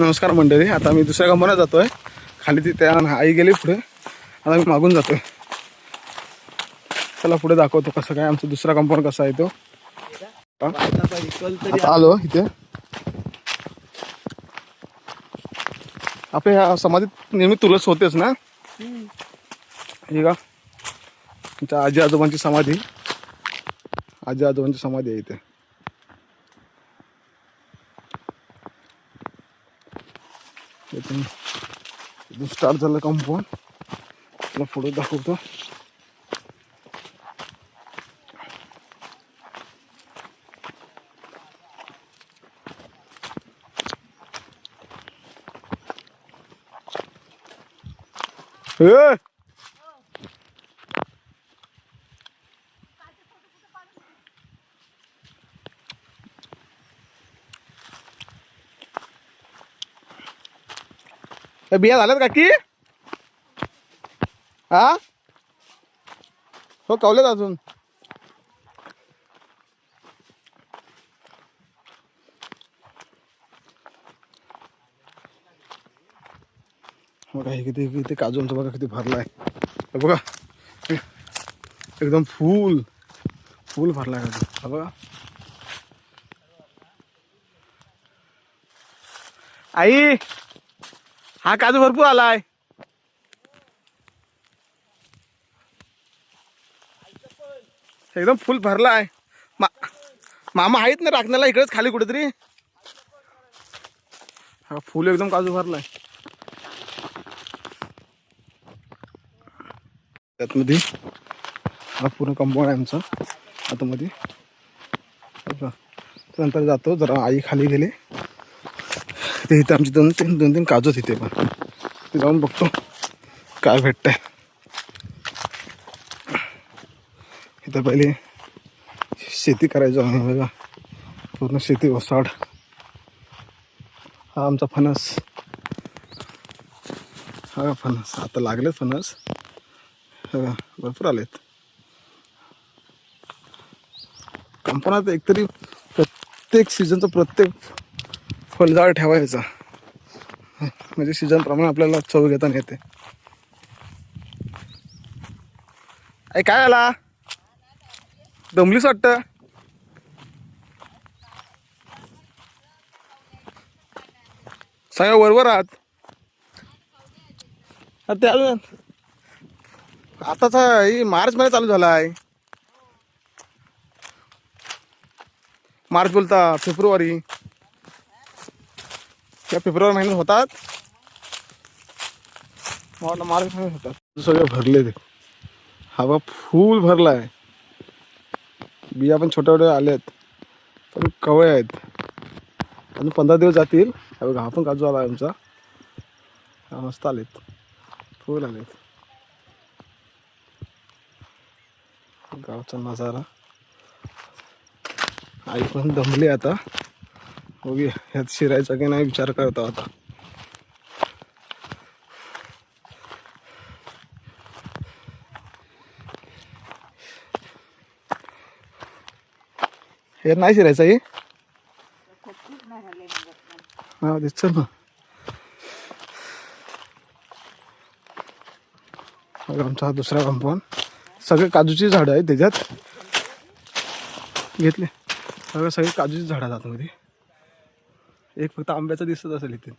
नमस्कार मंडळी आता मी दुसऱ्या कंपन्यात जातोय. खाली ती त्या आई गेली पुढे. आता मी मागून जातोय. चला पुढे दाखवतो कसं काय आमचा दुसरा कंपाऊंड कसा आहे तो. आता आलो इथे. आपल्या ह्या समाधीत नेहमी तुलस होतेच ना? हे का? आमच्या आजी आजोबांची समाधी. आजी आजोबांची समाधी आहे इथे. इथून इथून स्टार्ट झालं कंपाऊंड तुला फोटो दाखवतो Hey! बिया झाल्यात काकी? हा? हो कवलेत अजून. बघा हे किती किती काजूंचं बघा किती भरलाय. हे बघा एकदम फुल फुल भरलाय काजू. बघा. आई! हा काजू भरपूर आलाय. एकदम फुल भरलाय. मा मामा आहेत ना राखण्याला इकडेच खाली कुठेतरी. हा फुल एकदम काजू भरलाय. त्यातमध्ये हा पूर्ण कंपाऊंड आहे आमचा. आतमध्ये. नंतर जातो जरा आई खाली गेले. ते इथे आमचे दोन तीन दोन तीन काजू तिथे पण. ते जाऊन बघतो काय भेटतंय. इथं पहिले शेती करायचो आम्ही बघा. पूर्ण शेती ओसाड. हा आमचा फणस. हा फणस. आता लागले फणस. बघा भरपूर आलेत. कंपनात एकतरी प्रत्येक सीझनचं प्रत्येक फलदार ठेवायचा. म्हणजे सीझनप्रमाणे आपल्याला चव घेताना येते. अरे काय आला? दमलीच वाटतं? सगळ्या वरवर आहात त्या ते आताच ही मार्च मध्ये चालू झाला आहे मार्च बोलता फेब्रुवारी. या फेब्रुवारी महिन्यात होतात. मला मार्च महिन्यात होतात. सगळे भरले ते. हवा फुल भरला आहे बिया पण छोट्या छोट्या आल्यात. पण कवळे आहेत. अजून पंधरा दिवस जातील. हा बघा हा पण काजू आला आहे आमचा. हा मस्त आलेत. फुल आलेत. गावचा नजारा. आई पण दमली आता. बघूया ह्यात शिरायचा की नाही विचार करतो आता. हे नाही शिरायचं हे? हा दिसत ना. आमचा हा दुसरा कंपाऊंड सगळे काजूची झाडं आहेत त्याच्यात. घेतले. सगळं सगळे काजूची झाडं आहेत आतमध्ये. एक फक्त आंब्याचं दिसत असेल इथे.